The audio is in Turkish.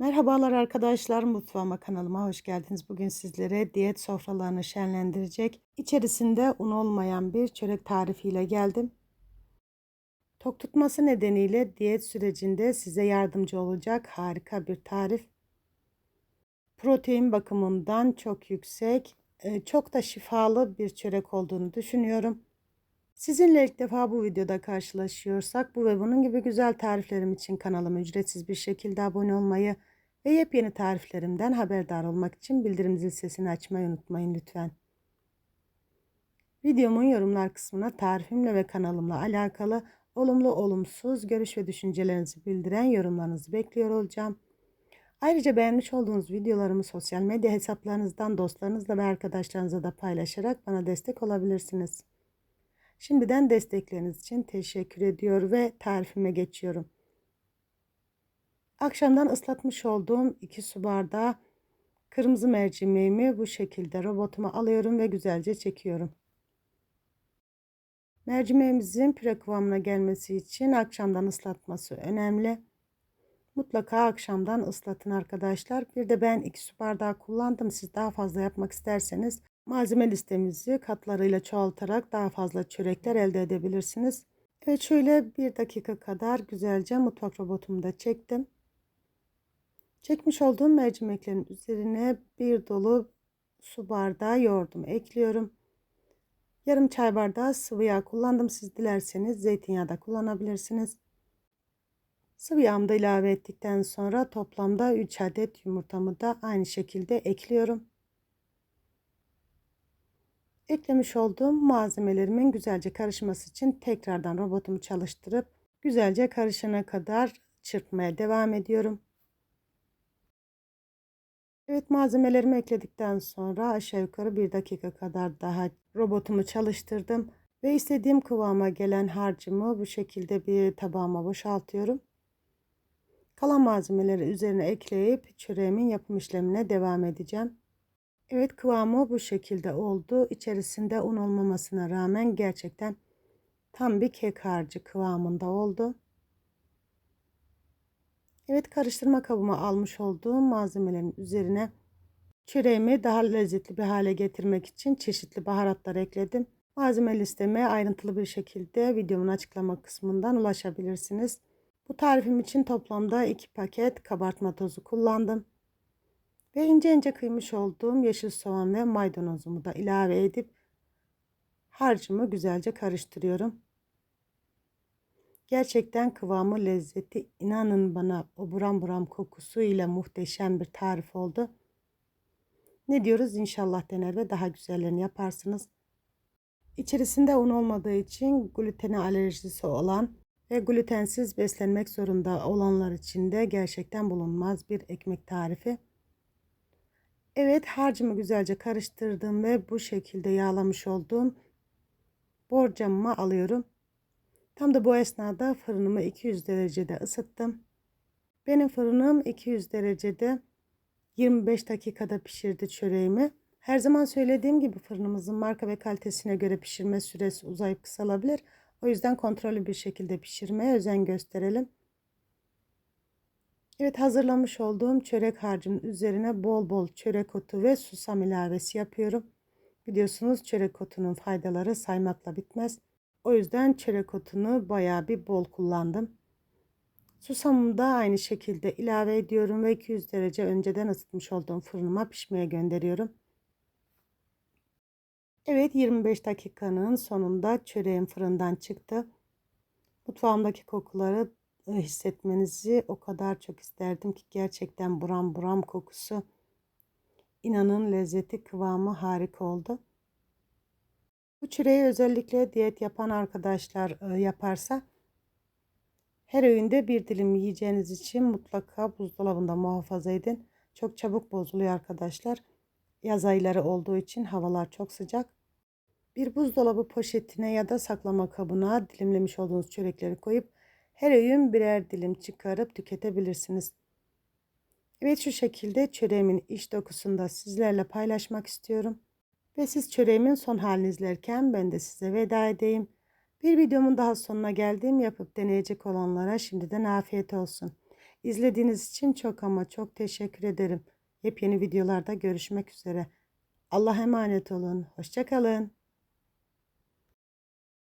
Merhabalar arkadaşlar mutfağıma kanalıma hoş geldiniz. Bugün sizlere diyet sofralarını şenlendirecek içerisinde un olmayan bir çörek tarifiyle geldim. Tok tutması nedeniyle diyet sürecinde size yardımcı olacak harika bir tarif. Protein bakımından çok yüksek, e, çok da şifalı bir çörek olduğunu düşünüyorum. Sizinle ilk defa bu videoda karşılaşıyorsak bu ve bunun gibi güzel tariflerim için kanalıma ücretsiz bir şekilde abone olmayı ve yepyeni tariflerimden haberdar olmak için bildirim zil sesini açmayı unutmayın lütfen. Videomun yorumlar kısmına tarifimle ve kanalımla alakalı olumlu olumsuz görüş ve düşüncelerinizi bildiren yorumlarınızı bekliyor olacağım. Ayrıca beğenmiş olduğunuz videolarımı sosyal medya hesaplarınızdan dostlarınızla ve arkadaşlarınızla da paylaşarak bana destek olabilirsiniz. Şimdiden destekleriniz için teşekkür ediyor ve tarifime geçiyorum. Akşamdan ıslatmış olduğum 2 su bardağı kırmızı mercimeğimi bu şekilde robotuma alıyorum ve güzelce çekiyorum. Mercimeğimizin püre kıvamına gelmesi için akşamdan ıslatması önemli. Mutlaka akşamdan ıslatın arkadaşlar. Bir de ben 2 su bardağı kullandım. Siz daha fazla yapmak isterseniz malzeme listemizi katlarıyla çoğaltarak daha fazla çörekler elde edebilirsiniz. Evet şöyle bir dakika kadar güzelce mutfak robotumda çektim. Çekmiş olduğum mercimeklerin üzerine bir dolu su bardağı yoğurdum ekliyorum. Yarım çay bardağı sıvı yağ kullandım. Siz dilerseniz zeytinyağı da kullanabilirsiniz. Sıvı yağımı da ilave ettikten sonra toplamda 3 adet yumurtamı da aynı şekilde ekliyorum. Eklemiş olduğum malzemelerimin güzelce karışması için tekrardan robotumu çalıştırıp güzelce karışana kadar çırpmaya devam ediyorum. Evet malzemelerimi ekledikten sonra aşağı yukarı bir dakika kadar daha robotumu çalıştırdım. Ve istediğim kıvama gelen harcımı bu şekilde bir tabağıma boşaltıyorum. Kalan malzemeleri üzerine ekleyip çöreğimin yapım işlemine devam edeceğim. Evet kıvamı bu şekilde oldu. İçerisinde un olmamasına rağmen gerçekten tam bir kek harcı kıvamında oldu. Evet karıştırma kabıma almış olduğum malzemelerin üzerine çöreğimi daha lezzetli bir hale getirmek için çeşitli baharatlar ekledim. Malzeme listeme ayrıntılı bir şekilde videomun açıklama kısmından ulaşabilirsiniz. Bu tarifim için toplamda 2 paket kabartma tozu kullandım. Ve ince ince kıymış olduğum yeşil soğan ve maydanozumu da ilave edip harcımı güzelce karıştırıyorum. Gerçekten kıvamı, lezzeti inanın bana o buram buram kokusu ile muhteşem bir tarif oldu. Ne diyoruz? İnşallah dener ve daha güzellerini yaparsınız. İçerisinde un olmadığı için glutene alerjisi olan ve glutensiz beslenmek zorunda olanlar için de gerçekten bulunmaz bir ekmek tarifi. Evet harcımı güzelce karıştırdım ve bu şekilde yağlamış olduğum borcamıma alıyorum. Tam da bu esnada fırınımı 200 derecede ısıttım. Benim fırınım 200 derecede 25 dakikada pişirdi çöreğimi. Her zaman söylediğim gibi fırınımızın marka ve kalitesine göre pişirme süresi uzayıp kısalabilir. O yüzden kontrollü bir şekilde pişirmeye özen gösterelim. Evet hazırlamış olduğum çörek harcının üzerine bol bol çörek otu ve susam ilavesi yapıyorum. Biliyorsunuz çörek otunun faydaları saymakla bitmez. O yüzden çörek otunu bayağı bir bol kullandım. Susamımı da aynı şekilde ilave ediyorum ve 200 derece önceden ısıtmış olduğum fırınıma pişmeye gönderiyorum. Evet 25 dakikanın sonunda çöreğim fırından çıktı. Mutfağımdaki kokuları hissetmenizi o kadar çok isterdim ki gerçekten buram buram kokusu. İnanın lezzeti kıvamı harika oldu. Bu çüreyi özellikle diyet yapan arkadaşlar e, yaparsa her öğünde bir dilim yiyeceğiniz için mutlaka buzdolabında muhafaza edin. Çok çabuk bozuluyor arkadaşlar. Yaz ayları olduğu için havalar çok sıcak. Bir buzdolabı poşetine ya da saklama kabına dilimlemiş olduğunuz çörekleri koyup her öğün birer dilim çıkarıp tüketebilirsiniz. Evet şu şekilde çöreğimin iç dokusunu da sizlerle paylaşmak istiyorum. Ve siz çöreğimin son halini izlerken ben de size veda edeyim. Bir videomun daha sonuna geldiğim yapıp deneyecek olanlara şimdiden afiyet olsun. İzlediğiniz için çok ama çok teşekkür ederim. Yepyeni videolarda görüşmek üzere. Allah'a emanet olun. Hoşçakalın.